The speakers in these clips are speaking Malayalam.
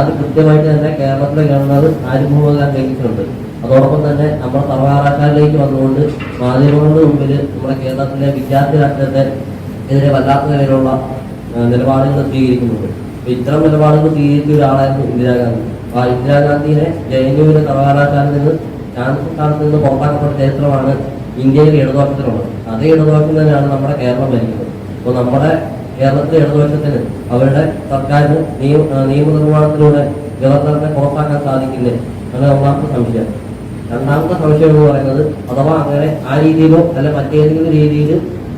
അത് കൃത്യമായിട്ട് തന്നെ ആരിഫ് ഖാൻ ലംഘിച്ചിട്ടുണ്ട് അതോടൊപ്പം തന്നെ നമ്മുടെ സർവകലാശാലയിലേക്ക് വന്നുകൊണ്ട് മാധ്യമങ്ങളുടെ മുമ്പിൽ നമ്മുടെ കേരളത്തിലെ വിദ്യാർത്ഥി രാഷ്ട്രത്തെ എതിരെ വല്ലാത്ത നിലയിലുള്ള നിലപാടുകൾ സ്വീകരിക്കുന്നുണ്ട്. അപ്പൊ ഇത്തരം നിലപാടുകൾ സ്വീകരിച്ച ഒരാളായിരുന്നു ഇന്ദിരാഗാന്ധി ആ ഇന്ദിരാഗാന്ധിയെ ജെ എൻ യുവിന്റെ സർവകലാശാലയിൽ നിന്ന് ചാൻസലർ സ്ഥാനത്ത് നിന്ന് പുറത്താക്കപ്പെട്ട ചരിത്രമാണ് ഇന്ത്യയിൽ ഇടതുപക്ഷത്തിലുള്ളത്. അതേ ഇടതുപക്ഷം തന്നെയാണ് നമ്മുടെ കേരളം ഭരിക്കുന്നത്. അപ്പോൾ നമ്മുടെ കേരളത്തിലെ ഇടതുപക്ഷത്തിന് അവരുടെ സർക്കാരിന് നിയമ നിയമനിർമ്മാണത്തിലൂടെ ഗവർണറിനെ പുറത്താക്കാൻ സാധിക്കില്ലേ? അങ്ങനെ ഒന്നാമത്തെ സംശയം. രണ്ടാമത്തെ സംശയം എന്ന് പറയുന്നത് അഥവാ അങ്ങനെ ആ രീതിയിലോ അല്ല മറ്റേതെങ്കിലും രീതിയിൽ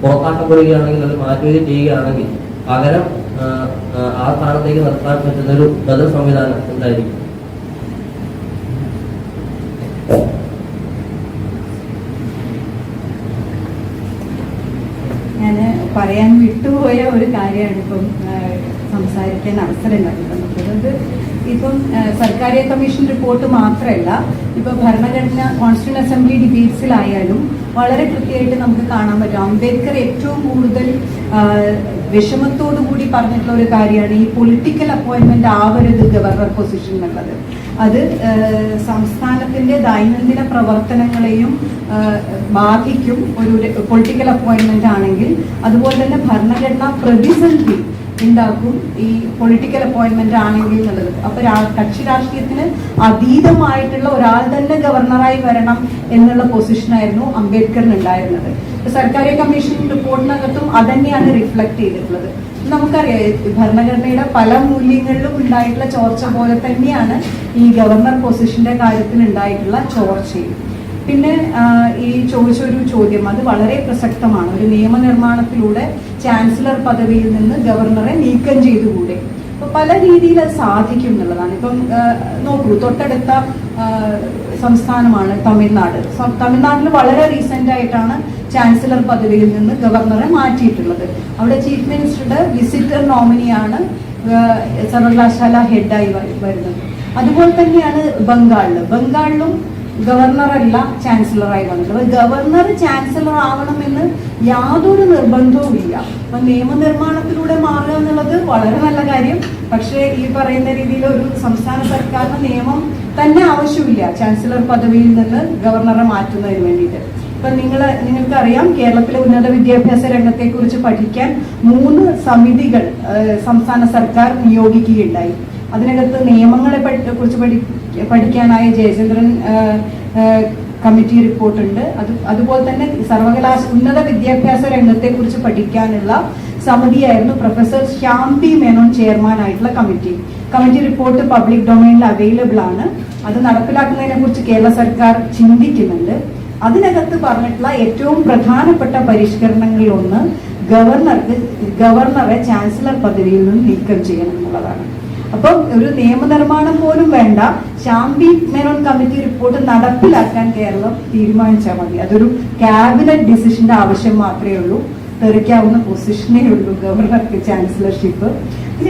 പുറത്താക്കപ്പെടുകയാണെങ്കിൽ അത് മാറ്റുകയും ചെയ്യുകയാണെങ്കിൽ പകരം ആ സ്ഥാനത്തേക്ക് നിർത്താൻ പറ്റുന്ന ഒരു ബദൽ സംവിധാനം എന്തായിരിക്കും ഞാൻ പറയാൻ വിട്ടുപോയ ഒരു കാര്യമാണ് ഇപ്പം സംസാരിക്കാൻ അവസരം ഉണ്ടാക്കുന്നത് ഇപ്പം ആ, സർക്കാർ കമ്മീഷൻ റിപ്പോർട്ട് മാത്രമല്ല ഇപ്പൊ ഭരണഘടന കോൺസ്റ്റിറ്റ്യൂൺ അസംബ്ലി ഡിബേറ്റ്സിലായാലും വളരെ കൃത്യമായിട്ട് നമുക്ക് കാണാൻ പറ്റും. അംബേദ്കർ ഏറ്റവും കൂടുതൽ വിഷമത്തോടു കൂടി പറഞ്ഞിട്ടുള്ള ഒരു കാര്യമാണ് ഈ പൊളിറ്റിക്കൽ അപ്പോയിന്റ്മെന്റ് ആവരുത് ഗവർണർ പൊസിഷൻ എന്നുള്ളത്. അത് സംസ്ഥാനത്തിന്റെ ദൈനംദിന പ്രവർത്തനങ്ങളെയും ബാധിക്കും. ഒരു പൊളിറ്റിക്കൽ അപ്പോയിന്റ്മെന്റ് ആണെങ്കിൽ അതുപോലെ തന്നെ ഭരണഘടനാ പ്രതിസന്ധി ഉണ്ടാക്കും. ഈ പൊളിറ്റിക്കൽ അപ്പോയിന്റ്മെന്റ് ആണെങ്കിൽ എന്നുള്ളത്. അപ്പൊ കക്ഷി രാഷ്ട്രീയത്തിന് അതീതമായിട്ടുള്ള ഒരാൾ തന്നെ ഗവർണറായി വരണം എന്നുള്ള പൊസിഷനായിരുന്നു അംബേദ്കറിന് ഉണ്ടായിരുന്നത്. സർക്കാർ കമ്മീഷൻ റിപ്പോർട്ടിനകത്തും അതന്നെയാണ് റിഫ്ലക്ട് ചെയ്തിട്ടുള്ളത്. നമുക്കറിയാം ഭരണഘടനയുടെ പല മൂല്യങ്ങളിലും ഉണ്ടായിട്ടുള്ള ചോർച്ച പോലെ തന്നെയാണ് ഈ ഗവർണർ പൊസിഷന്റെ കാര്യത്തിൽ ഉണ്ടായിട്ടുള്ള ചോർച്ചയും. പിന്നെ ഈ ചോദിച്ചൊരു ചോദ്യം. അത് വളരെ പ്രസക്തമാണ്. ഒരു നിയമനിർമ്മാണത്തിലൂടെ ചാൻസലർ പദവിയിൽ നിന്ന് ഗവർണറെ നീക്കം ചെയ്തുകൂടെ? അപ്പൊ പല രീതിയിൽ അത് സാധിക്കും എന്നുള്ളതാണ്. ഇപ്പം നോക്കൂ തൊട്ടടുത്ത സംസ്ഥാനമാണ് തമിഴ്നാട്. തമിഴ്നാട്ടിൽ വളരെ റീസെന്റ് ആയിട്ടാണ് ചാൻസലർ പദവിയിൽ നിന്ന് ഗവർണറെ മാറ്റിയിട്ടുള്ളത്. അവിടെ ചീഫ് മിനിസ്റ്ററുടെ വിസിറ്റർ നോമിനിയാണ് സർവകലാശാല ഹെഡായി വരുന്നത്. അതുപോലെ തന്നെയാണ് ബംഗാളിൽ ബംഗാളിലും ഗവർണറല്ല ചാൻസലറായി വന്നിട്ടുള്ളത്. ഗവർണർ ചാൻസലർ ആവണമെന്ന് യാതൊരു നിർബന്ധവും ഇല്ല. അപ്പൊ നിയമനിർമ്മാണത്തിലൂടെ മാറുക എന്നുള്ളത് വളരെ നല്ല കാര്യം. പക്ഷേ ഈ പറയുന്ന രീതിയിൽ ഒരു സംസ്ഥാന സർക്കാരിന് നിയമം തന്നെ ആവശ്യമില്ല ചാൻസലർ പദവിയിൽ നിന്ന് ഗവർണറെ മാറ്റുന്നതിന് വേണ്ടിയിട്ട്. ഇപ്പൊ നിങ്ങൾ നിങ്ങൾക്കറിയാം കേരളത്തിലെ ഉന്നത വിദ്യാഭ്യാസ രംഗത്തെ കുറിച്ച് പഠിക്കാൻ മൂന്ന് സമിതികൾ സംസ്ഥാന സർക്കാർ നിയോഗിക്കുകയുണ്ടായി. അതിനകത്ത് നിയമങ്ങളെ കുറിച്ച് പഠി പഠിക്കാനായ ജയചന്ദ്രൻ കമ്മിറ്റി റിപ്പോർട്ട് കമ്മിറ്റി റിപ്പോർട്ടുണ്ട്. അത് അതുപോലെ തന്നെ സർവകലാശ ഉന്നത വിദ്യാഭ്യാസ രംഗത്തെ കുറിച്ച് പഠിക്കാനുള്ള സമിതിയായിരുന്നു professor Shyam P Menon chairman ആയിട്ടുള്ള കമ്മിറ്റി. കമ്മിറ്റി റിപ്പോർട്ട് പബ്ലിക് ഡൊമൈനിൽ അവൈലബിൾ ആണ് അത് നടപ്പിലാക്കുന്നതിനെ കുറിച്ച് കേരള സർക്കാർ ചിന്തിക്കുന്നുണ്ട്. അതിനകത്ത് പറഞ്ഞിട്ടുള്ള ഏറ്റവും പ്രധാനപ്പെട്ട പരിഷ്കരണങ്ങളിൽ ഒന്ന് ഗവർണർക്ക് ഗവർണറെ ചാൻസലർ പദവിയിൽ നിന്ന് നീക്കം ചെയ്യണം എന്നുള്ളതാണ്. അപ്പം ഒരു നിയമനിർമ്മാണം പോലും വേണ്ട. ശാന്തി മേനോൻ കമ്മിറ്റി റിപ്പോർട്ട് നടപ്പിലാക്കാൻ കേരളം തീരുമാനിച്ചാൽ മതി. അതൊരു ക്യാബിനറ്റ് ഡിസിഷന്റെ ആവശ്യം മാത്രമേ ഉള്ളൂ. തെറിക്കാവുന്ന പൊസിഷനേ ഉള്ളൂ. ഗവർണർക്ക് ചാൻസലർഷിപ്പ്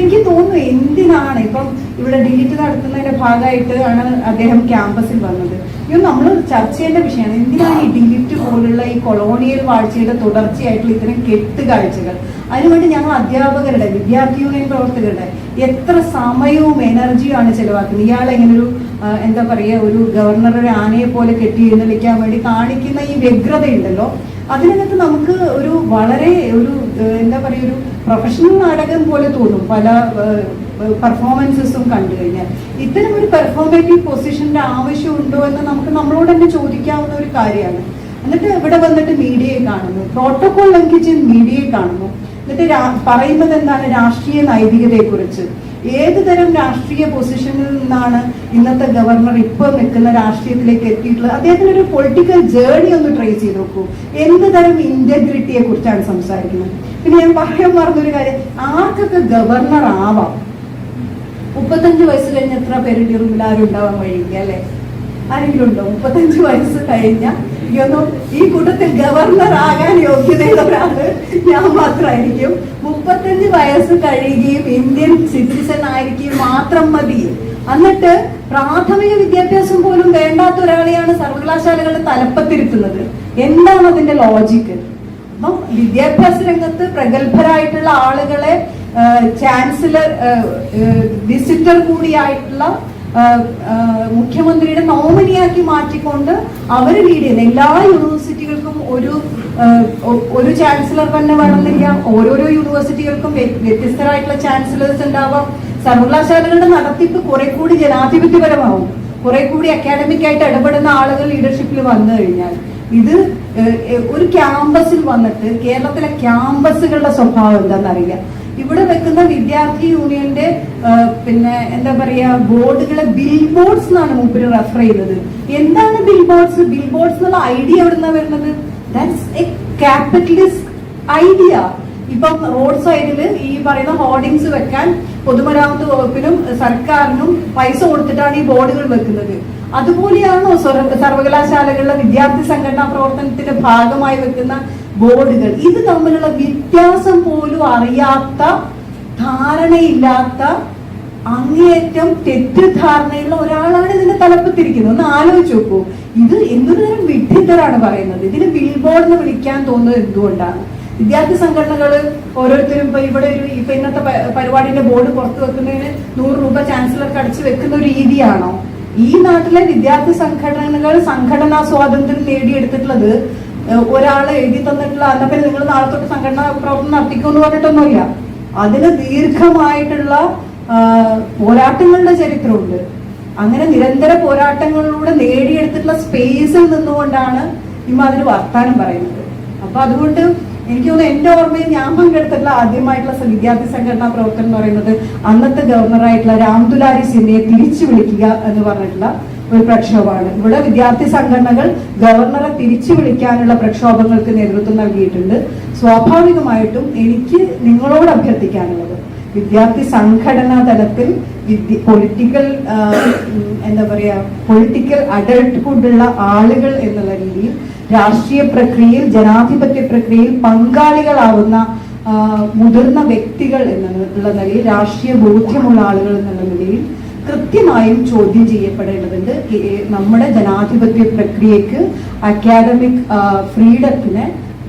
എനിക്ക് തോന്നുന്നു എന്തിനാണ് ഇപ്പം ഇവിടെ ഡിലീറ്റ് നടത്തുന്നതിന്റെ ഭാഗമായിട്ട് ആണ് അദ്ദേഹം ക്യാമ്പസിൽ വന്നത്? ഇത് നമ്മൾ ചർച്ച ചെയ്യേണ്ട വിഷയമാണ്. എന്തിനാണ് ഈ ഡിലീറ്റ് പോലുള്ള ഈ കൊളോണിയൽ വാഴ്ചയുടെ തുടർച്ചയായിട്ടുള്ള ഇത്തരം കെട്ടുകാഴ്ചകൾ? അതിനുവേണ്ടി ഞങ്ങൾ അധ്യാപകരുടെ വിദ്യാർത്ഥി യൂണിയൻ പ്രവർത്തകരുടെ എത്ര സമയവും എനർജിയും ആണ് ചെലവാക്കുന്നത്. ഇയാളെ ഇങ്ങനെ ഒരു എന്താ പറയുക ഒരു ഗവർണർ ഒരു ആനയെ പോലെ കെട്ടി എഴുന്നള്ളിക്കാൻ വേണ്ടി കാണിക്കുന്ന ഈ വ്യഗ്രതയുണ്ടല്ലോ. അതിനകത്ത് നമുക്ക് ഒരു വളരെ ഒരു എന്താ പറയുക ഒരു പ്രൊഫഷണൽ നാടകം പോലെ തോന്നും പല പെർഫോമൻസസും കണ്ടു കഴിഞ്ഞാൽ. ഇത്തരം ഒരു പെർഫോമേറ്റീവ് പൊസിഷന്റെ ആവശ്യമുണ്ടോ എന്ന് നമുക്ക് നമ്മളോട് തന്നെ ചോദിക്കാവുന്ന ഒരു കാര്യമാണ്. എന്നിട്ട് ഇവിടെ വന്നിട്ട് മീഡിയയെ കാണുന്നു. പ്രോട്ടോകോൾ ലംഘിച്ച് മീഡിയയെ കാണുന്നു. എന്നിട്ട് പറയുന്നത് എന്താണ്? രാഷ്ട്രീയ നൈതികതയെ കുറിച്ച് ഏത് തരം രാഷ്ട്രീയ പൊസിഷനിൽ നിന്നാണ് ഇന്നത്തെ ഗവർണർ ഇപ്പൊ നിൽക്കുന്ന രാഷ്ട്രീയത്തിലേക്ക് എത്തിയിട്ടുള്ളത്? അദ്ദേഹത്തിന് ഒരു പൊളിറ്റിക്കൽ ജേർണി ഒന്ന് ട്രേസ് ചെയ്ത് നോക്കൂ. എന്ത് തരം ഇന്റഗ്രിറ്റിയെ കുറിച്ചാണ് സംസാരിക്കുന്നത്? പിന്നെ ഞാൻ പറയാൻ പറഞ്ഞൊരു കാര്യം. ആർക്കൊക്കെ ഗവർണർ ആവാം? മുപ്പത്തഞ്ച് വയസ്സ് കഴിഞ്ഞ എത്ര പേര് ഈ റൂമിൽ ഉണ്ടാവാൻ വഴിയില്ല അല്ലെ? ആരെങ്കിലും ഉണ്ടോ? മുപ്പത്തഞ്ച് വയസ്സ് കഴിഞ്ഞ ഇയൊന്നു ഈ കൂട്ടത്തിൽ ഗവർണർ ആകാൻ യോഗ്യതയുള്ള ഒരാൾ ഞാൻ മാത്രമായിരിക്കും. മുപ്പത്തഞ്ച് വയസ്സ് കഴിയുകയും ഇന്ത്യൻ സിറ്റിസൺ ആയിരിക്കുകയും മാത്രം മതി. എന്നിട്ട് പ്രാഥമിക വിദ്യാഭ്യാസം പോലും വേണ്ടാത്ത ഒരാളെയാണ് സർവകലാശാലകളുടെ തലപ്പത്തിരുത്തുന്നത്. എന്താണ് അതിന്റെ ലോജിക്ക് അപ്പം വിദ്യാഭ്യാസ രംഗത്ത് പ്രഗത്ഭരായിട്ടുള്ള ആളുകളെ ചാൻസലർ വിസിറ്റർ കൂടിയായിട്ടുള്ള മുഖ്യമന്ത്രിയുടെ നോമിനിയാക്കി മാറ്റിക്കൊണ്ട് അവർ ലീഡ് ചെയ്യുന്ന എല്ലാ യൂണിവേഴ്സിറ്റികൾക്കും ഒരു ഒരു ചാൻസലർ തന്നെ വേണമെന്നില്ല. ഓരോരോ യൂണിവേഴ്സിറ്റികൾക്കും വ്യ- വ്യത്യസ്തരായിട്ടുള്ള ചാൻസലേഴ്സ് ഉണ്ടാവാം. സർവകലാശാലകളുടെ നടത്തിപ്പ് കുറെ കൂടി ജനാധിപത്യപരമാവും. കുറെ കൂടി അക്കാഡമിക് ആയിട്ട് ഇടപെടുന്ന ആളുകൾ ലീഡർഷിപ്പിൽ വന്നു കഴിഞ്ഞാൽ ഇത് ഒരു ക്യാമ്പസിൽ വന്നിട്ട് കേരളത്തിലെ ക്യാമ്പസുകളുടെ സ്വഭാവം എന്താണെന്നറിയില്ല. ഇവിടെ വെക്കുന്ന വിദ്യാർത്ഥി യൂണിയന്റെ പിന്നെ എന്താ പറയാ ബോർഡുകളെ ബിൽ ബോർഡ്സ് എന്നാണ് മൂപ്പര് റെഫർ ചെയ്യുന്നത് എന്താണ് ബിൽ ബോർഡ്സ് ബിൽ ബോർഡ്സ് എന്നുള്ള ഐഡിയ എവിടുന്ന വരുന്നത്? ദാറ്റ്സ് എ ക്യാപിറ്റലിസ്റ്റ് ഐഡിയ ഇപ്പം റോഡ് സൈഡിൽ ഈ പറയുന്ന ഹോർഡിങ്സ് വെക്കാൻ പൊതുമരാമത്ത് വകുപ്പിനും സർക്കാരിനും പൈസ കൊടുത്തിട്ടാണ് ഈ ബോർഡുകൾ വെക്കുന്നത്. അതുപോലെയാണോ സർവകലാശാലകളിലെ വിദ്യാർത്ഥി സംഘടനാ പ്രവർത്തനത്തിന്റെ ഭാഗമായി വെക്കുന്ന ബോർഡുകൾ? ഇത് തമ്മിലുള്ള വ്യത്യാസം പോലും അറിയാത്ത ധാരണയില്ലാത്ത അങ്ങേയറ്റം തെറ്റിദ്ധാരണയുള്ള ഒരാളാണ് ഇതിന്റെ തലപ്പത്തിരിക്കുന്നത്. ഒന്ന് ആലോചിച്ച് നോക്കൂ. ഇത് എന്തൊരു തരം വിഡ്ഢിത്തരാണ് പറയുന്നത്. ഇതിന് ബിൽ ബോർഡ് എന്ന് വിളിക്കാൻ തോന്നുന്നത് എന്തുകൊണ്ടാണ്? വിദ്യാർത്ഥി സംഘടനകൾ ഓരോരുത്തരും ഇപ്പൊ ഇവിടെ ഒരു ഇപ്പൊ ഇന്നത്തെ പരിപാടിന്റെ ബോർഡ് പുറത്തു വെക്കുന്നതിന് നൂറ് രൂപ ചാൻസലർക്ക് അടിച്ചു വെക്കുന്ന ഒരു രീതിയാണോ? ഈ നാട്ടിലെ വിദ്യാർത്ഥി സംഘടനകൾ സംഘടനാ സ്വാതന്ത്ര്യം നേടിയെടുത്തിട്ടുള്ളത് ഒരാളെ എഴുതി തന്നിട്ടുള്ള അന്ന പിന്നെ നിങ്ങൾ നാളെ തൊട്ട് സംഘടനാ പ്രവർത്തനം നടത്തിക്കുമെന്ന് പറഞ്ഞിട്ടൊന്നുമില്ല. അതിന് ദീർഘമായിട്ടുള്ള പോരാട്ടങ്ങളുടെ ചരിത്രമുണ്ട്. അങ്ങനെ നിരന്തര പോരാട്ടങ്ങളിലൂടെ നേടിയെടുത്തിട്ടുള്ള സ്പേസിൽ നിന്നുകൊണ്ടാണ് ഇമ്മ അതിന് വർത്താനം പറയുന്നത്. അപ്പൊ അതുകൊണ്ട് എനിക്ക് തോന്നുന്നു എന്റെ ഓർമ്മയിൽ ഞാൻ പങ്കെടുത്തിട്ടുള്ള ആദ്യമായിട്ടുള്ള വിദ്യാർത്ഥി സംഘടനാ പ്രവർത്തനം എന്ന് പറയുന്നത് അന്നത്തെ ഗവർണറായിട്ടുള്ള രാംദുലാരി സിൻഹയെ തിരിച്ചു വിളിക്കുക എന്ന് പറഞ്ഞിട്ടുള്ള ഒരു പ്രക്ഷോഭമാണ്. ഇവിടെ വിദ്യാർത്ഥി സംഘടനകൾ ഗവർണറെ തിരിച്ചു വിളിക്കാനുള്ള പ്രക്ഷോഭങ്ങൾക്ക് നേതൃത്വം നൽകിയിട്ടുണ്ട്. സ്വാഭാവികമായിട്ടും എനിക്ക് നിങ്ങളോട് അഭ്യർത്ഥിക്കാനുള്ളത് വിദ്യാർത്ഥി സംഘടനാ തലത്തിൽ പൊളിറ്റിക്കൽ എന്താ പറയാ പൊളിറ്റിക്കൽ അഡൾട്ട്ഹുഡ് ഉള്ള ആളുകൾ എന്നുള്ള രീതിയിൽ രാഷ്ട്രീയ പ്രക്രിയയിൽ ജനാധിപത്യ പ്രക്രിയയിൽ പങ്കാളികളാവുന്ന മുതിർന്ന വ്യക്തികൾ എന്നുള്ള നിലയിൽ രാഷ്ട്രീയ ബോധ്യമുള്ള ആളുകൾ എന്നുള്ള നിലയിൽ കൃത്യമായും ചോദ്യം ചെയ്യപ്പെടേണ്ടതുണ്ട്. നമ്മുടെ ജനാധിപത്യ പ്രക്രിയക്ക് അക്കാദമിക് ഫ്രീഡത്തിന്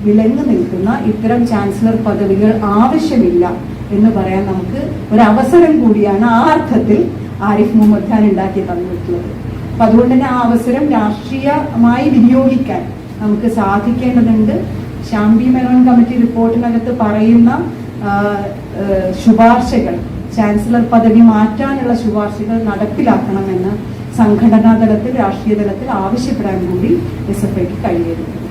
വിലങ്ങ് നിൽക്കുന്ന ഇത്തരം ചാൻസലർ പദവികൾ ആവശ്യമില്ല. എന്ന് പറയാൻ നമുക്ക് ഒരു അവസരം കൂടിയാണ് ആ അർത്ഥത്തിൽ ആരിഫ് മുഹമ്മദ് ഖാൻ ഉണ്ടാക്കി തന്നിട്ടുള്ളത്. അപ്പൊ അതുകൊണ്ട് തന്നെ ആ അവസരം രാഷ്ട്രീയമായി വിനിയോഗിക്കാൻ നമുക്ക് സാധിക്കേണ്ടതുണ്ട്. ശാംബി മെനോൻ കമ്മിറ്റി റിപ്പോർട്ടിനകത്ത് പറയുന്ന ശുപാർശകൾ ചാൻസലർ പദവി മാറ്റാനുള്ള ശുപാർശകൾ നടപ്പിലാക്കണമെന്ന് സംഘടനാ തലത്തിൽ രാഷ്ട്രീയ തലത്തിൽ ആവശ്യപ്പെടാൻ കൂടി എസ് എഫ് ഐക്ക് കഴിയുന്നു